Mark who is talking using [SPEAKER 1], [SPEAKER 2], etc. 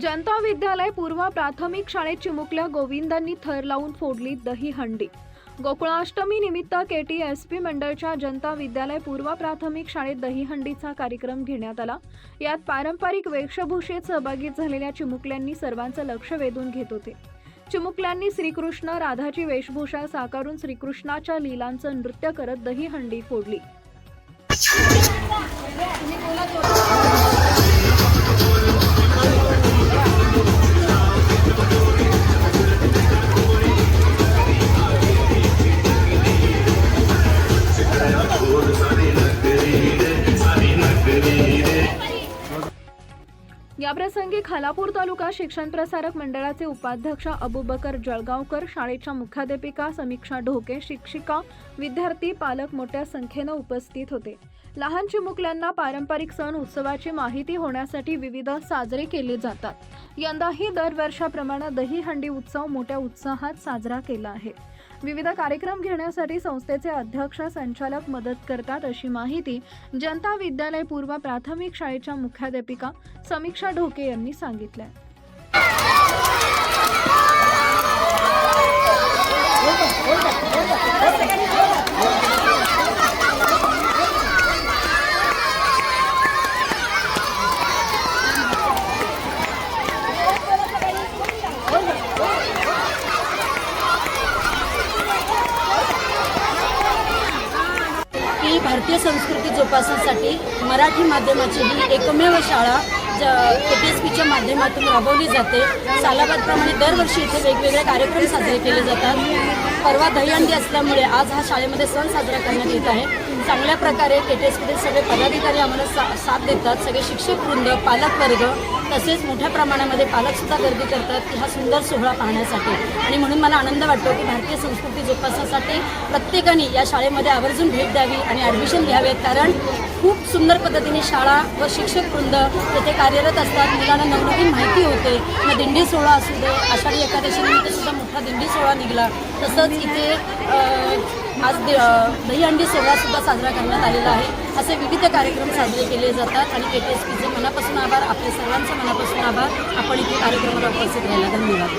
[SPEAKER 1] जनता विद्यालय पूर्व प्राथमिक शाळेत चिमुकल्या गोविंदांनी थर लावून फोडली दही हंडी. गोकुळाष्टमी निमित्त के टी एस पी मंडळच्या जनता विद्यालय पूर्व प्राथमिक शाळेत दहीहंडीचा कार्यक्रम घेण्यात आला. यात पारंपरिक वेशभूषेत सहभागी झालेल्या चिमुकल्यांनी सर्वांचं लक्ष वेधून घेत होते. चिमुकल्यांनी श्रीकृष्ण राधाची वेशभूषा साकारून श्रीकृष्णाच्या लीलांचं नृत्य करत दहीहंडी फोडली. याप्रसंगी खालापूर तालुका शिक्षण प्रसारक मंडळाचे उपाध्यक्ष अबुबकर जळगावकर शाळेच्या मुख्याध्यापिका समीक्षा ढोके शिक्षिका विद्यार्थी पालक मोठ्या संख्येनं उपस्थित होते. लहान चिमुकल्यांना पारंपरिक सण उत्सवाची माहिती होण्यासाठी विविध साजरे केले जातात. यंदाही दरवर्षाप्रमाणे दहीहंडी उत्सव मोठ्या उत्साहात साजरा केला आहे. विविध कार्यक्रम घेण्यासाठी संस्थेचे अध्यक्ष संचालक मदत करतात अशी माहिती जनता विद्यालय पूर्व प्राथमिक शाळेच्या मुख्याध्यापिका समीक्षा ढोके यांनी सांगितलं
[SPEAKER 2] भारतीय संस्कृती जोपासण्यासाठी मराठी माध्यमाची ही एकमेव शाळा ज ए टी एस पीच्या माध्यमातून राबवली जाते. सालाबादप्रमाणे दरवर्षी इथे वेगवेगळे कार्यक्रम साजरे केले जातात. परवा दहीहंडी असल्यामुळे आज हा शाळेमध्ये सण साजरा करण्यात येत आहे. चांगल्या प्रकारे के टी एसमधील सगळे पदाधिकारी आम्हाला सा साथ देतात. सगळे शिक्षक वृंद पालक वर्ग तसेच मोठ्या प्रमाणामध्ये पालकसुद्धा गर्दी करतात की हा सुंदर सोहळा पाहण्यासाठी. आणि म्हणून मला आनंद वाटतो की भारतीय संस्कृती जोपासण्यासाठी प्रत्येकाने या शाळेमध्ये आवर्जून भेट द्यावी आणि ॲडमिशन घ्यावेत. कारण खूप सुंदर पद्धतीने शाळा व शिक्षक वृंद तेथे कार्यरत असतात. मुलांना नवनवीन माहिती होते. मग दिंडी सोहळा असू दे आषाढी एकादशीनिमित्त सुद्धा मोठा दिंडी सोहळा निघाला. तसंच इथे आज दे- दहीहंडी सोहळासुद्धा साजरा करण्यात आलेला आहे. असे विविध कार्यक्रम साजरे केले जातात आणि के टी एस पीचे मनापासून आभार आपले सर्वांचे मनापासून आभार. आपण इथे कार्यक्रमाला उपस्थित राहिला. धन्यवाद.